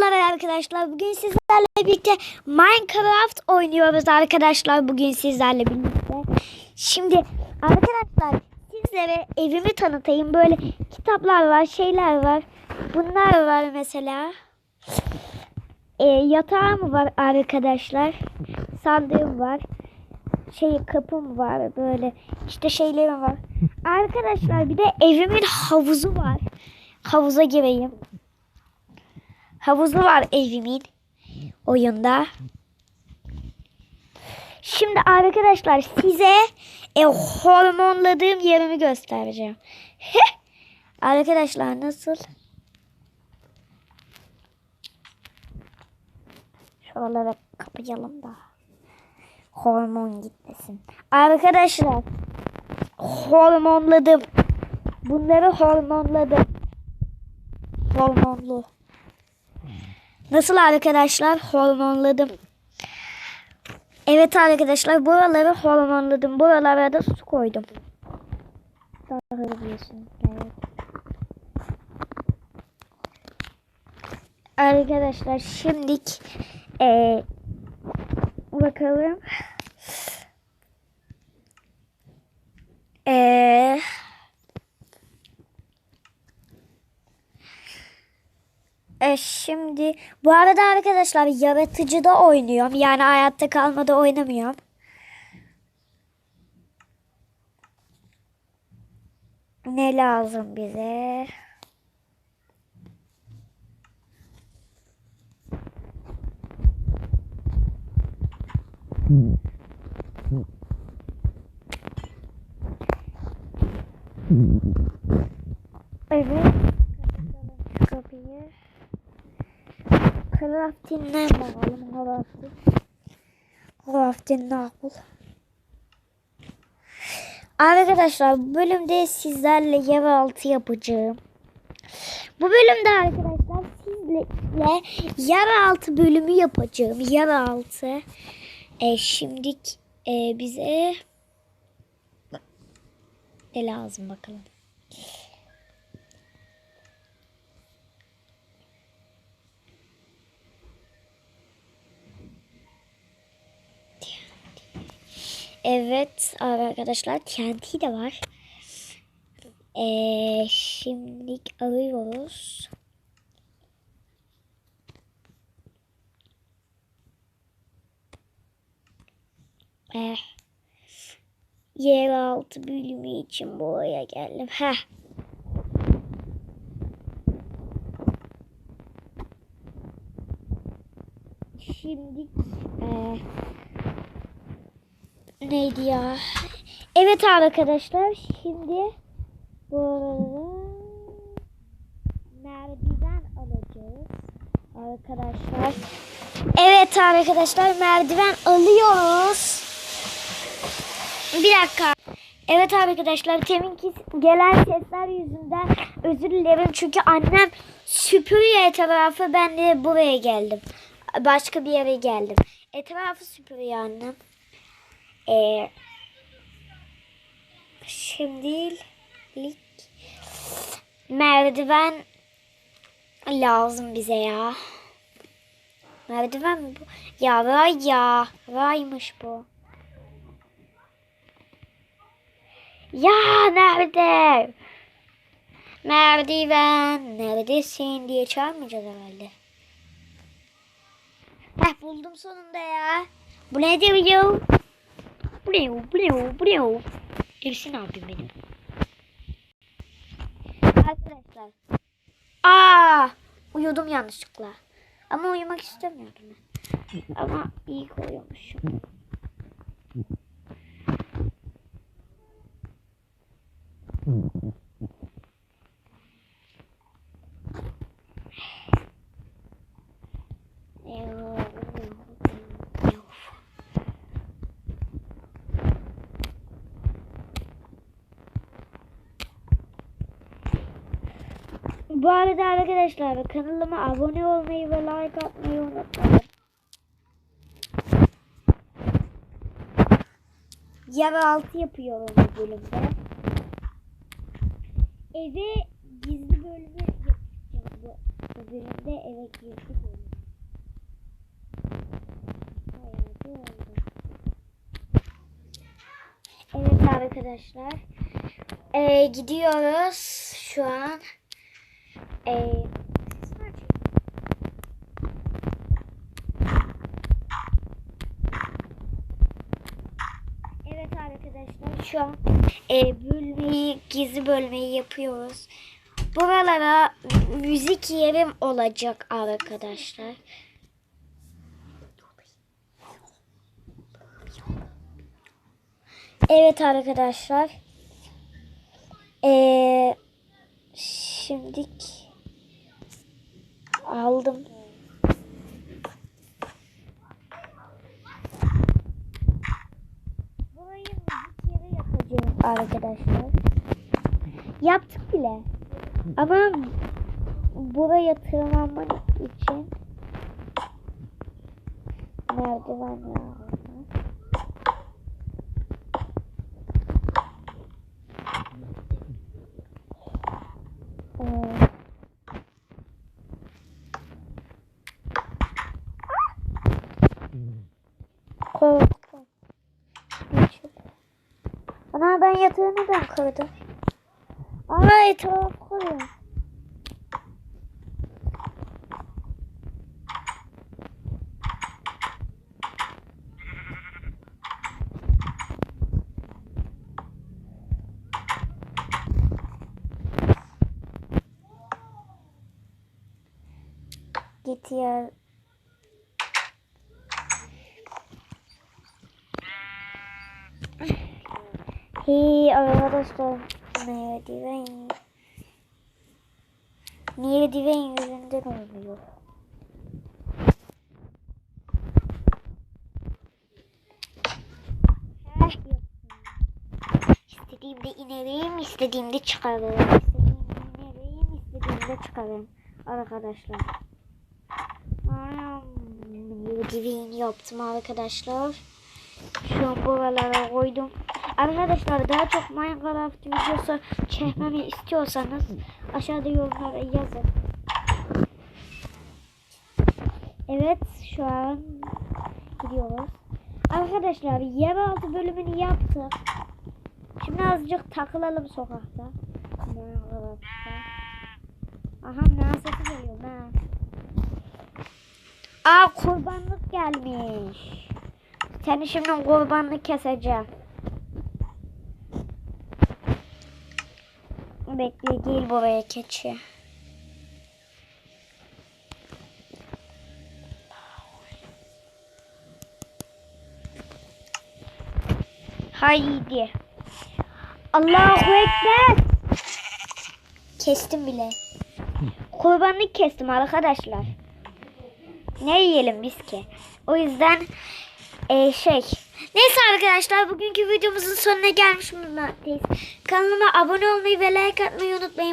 Merhabalar arkadaşlar. Bugün sizlerle birlikte Minecraft oynuyoruz arkadaşlar. Bugün sizlerle birlikte. Şimdi arkadaşlar sizlere evimi tanıtayım. Böyle kitaplar var, şeyler var. Bunlar var mesela. E, yatağım var arkadaşlar. Sandığım var. Şey kapım var böyle. İşte şeylerim var. Arkadaşlar bir de evimin havuzu var. Havuza gireyim. Havuzu var evimin oyunda. Şimdi arkadaşlar size e, hormonladığım yerimi göstereceğim. arkadaşlar nasıl? Şuralara kapayalım da. Hormon gitmesin. Arkadaşlar hormonladım. Bunları hormonladım. Hormonlu. Nasıl arkadaşlar? Hormonladım. Evet arkadaşlar buraları hormonladım. Buralara da su koydum. Daha hızlısın. Evet. Arkadaşlar şimdilik eee bakalım. Eee E şimdi bu arada arkadaşlar yaratıcıda oynuyorum. Yani hayatta kalmada oynamıyorum. Ne lazım bize? Evet. Crafting'den bakalım. Crafting. Crafting nakul. Arkadaşlar bu bölümde sizlerle yeraltı yapacağım. Bu bölümde arkadaşlar sizle yeraltı bölümü yapacağım. Yeraltı. E, şimdilik e, bize ne lazım bakalım. Evet arkadaşlar TNT de var. Ee, şimdilik arıyoruz. Eh. Yeraltı bölümü için buraya geldim. Heh. Şimdi eh, neydi ya? Evet arkadaşlar şimdi bu merdiven alacağız arkadaşlar. Evet arkadaşlar merdiven alıyoruz. Bir dakika. Evet arkadaşlar teminki gelen sesler yüzünden özür dilerim çünkü annem süpürüyor etrafı ben de buraya geldim. Başka bir yere geldim. Etrafı süpürüyor annem. Ee, şimdilik merdiven lazım bize ya. Merdiven mi bu? Ya ray ya. Raymış bu. Ya nerede? Merdiven neredesin diye çağırmayacağız herhalde. Heh buldum sonunda ya. Bu ne diyor? Blue, blue, blue. Ersin abim benim. Arkadaşlar. Aa, uyudum yanlışlıkla. Ama uyumak istemiyordum ben. Ama iyi uyumuşum. Bu arada arkadaşlar kanalıma abone olmayı ve like atmayı unutmayın. Yeraltı yapıyorum bu bölümde. Eve gizli bölümü yapacağım bu bölümde eve girdi bölüm. Bayağı bir oldu. Evet arkadaşlar. Ee, gidiyoruz şu an. Ee. Evet arkadaşlar şu an e, bölmeyi, gizli bölmeyi yapıyoruz. Buralara müzik yerim olacak arkadaşlar. Evet arkadaşlar. Ee, şimdik aldım. Burayı müzik yeri yapacağım arkadaşlar. Yaptık bile. Ama buraya tırmanmak için merdiven lazım. Ee, Korktum. Geçip. Ana ben yatağını ben kırdım. Aa etraf koyuyorum. Git ya. Hey arkadaşlar merdiven merdiven yüzünden olmuyor. Heh, yaptım. İstediğimde inerim, istediğimde çıkarım. İstediğimde inerim, istediğimde çıkarım. Arkadaşlar. Merdiven yaptım arkadaşlar. Şu an buralara koydum. Arkadaşlar daha çok Minecraft videosu çekmemi istiyorsanız aşağıda yorumlara yazın. Evet şu an gidiyoruz. Arkadaşlar yeraltı bölümünü yaptık. Şimdi azıcık takılalım sokakta. Aha sesi geliyor ne? Aa kurbanlık gelmiş. Seni şimdi kurbanlık keseceğim. Bekle gel buraya keçi. Haydi. Allahu Ekber. Kestim bile. Kurbanlık kestim arkadaşlar. Ne yiyelim biz ki? O yüzden e, şey. Neyse arkadaşlar bugünkü videomuzun sonuna gelmiş bulunmaktayız. Kanalıma abone olmayı ve like atmayı unutmayın.